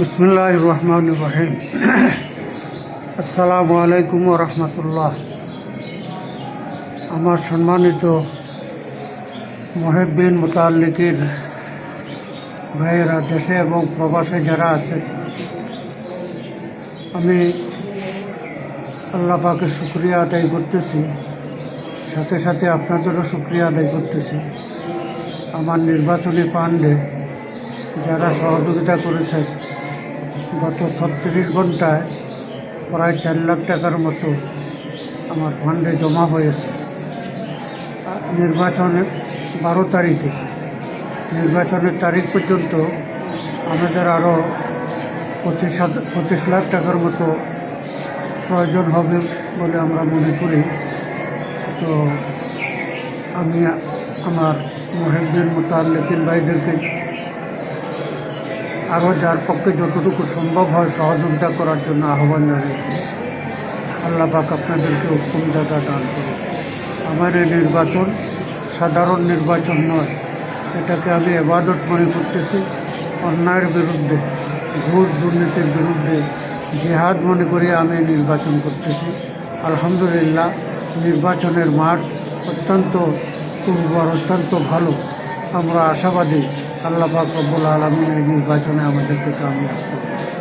বিসমুল্লাহ রহমান রহিম আসসালামু আলাইকুম রহমতুল্লাহ আমার সম্মানিত মহেব্বিন মোতাল্লিকের ভাইয়েরা, দেশে এবং প্রবাসে যারা আছে, আমি আল্লাহ পাকে শুক্রিয়া আদায় করতেছি। সাথে সাথে আপনাদেরও শুক্রিয়া আদায় করতেছি। আমার নির্বাচনী পাণ্ডে যারা সহযোগিতা করেছেন গত ছত্রিশ ঘন্টায় প্রায় চার লাখ টাকার মতো আমার ফান্ডে জমা হয়েছে। আর নির্বাচনের বারো তারিখে। নির্বাচনের তারিখ পর্যন্ত আমাদের আরও পঁচিশ হাজার পঁচিশ লাখ টাকার মতো প্রয়োজন হবে বলে আমরা মনে করি। তো আমি আমার মহেবদিন মোতাল্লিকিন ভাইদেরকে আরও যার পক্ষে যতটুকু সম্ভব হয় সহযোগিতা করার জন্য আহ্বান জানিয়েছি আল্লাহ পাক আপনাদেরকে উত্তম জায়গা দান করুন। আমার এই নির্বাচন সাধারণ নির্বাচন নয়, এটাকে আমি এবাদত মনে করতেছি। অন্যায়ের বিরুদ্ধে, ঘুষ দুর্নীতির বিরুদ্ধে জেহাদ মনে করে আমি নির্বাচন করতেছি। আলহামদুলিল্লাহ, নির্বাচনের মাঠ অত্যন্ত উর্বর, অত্যন্ত ভালো। আমরা আশাবাদী আল্লাহ পাক রব্বুল আলমিনের নির্বাচনে আমাদেরকে কামিয়াব করবে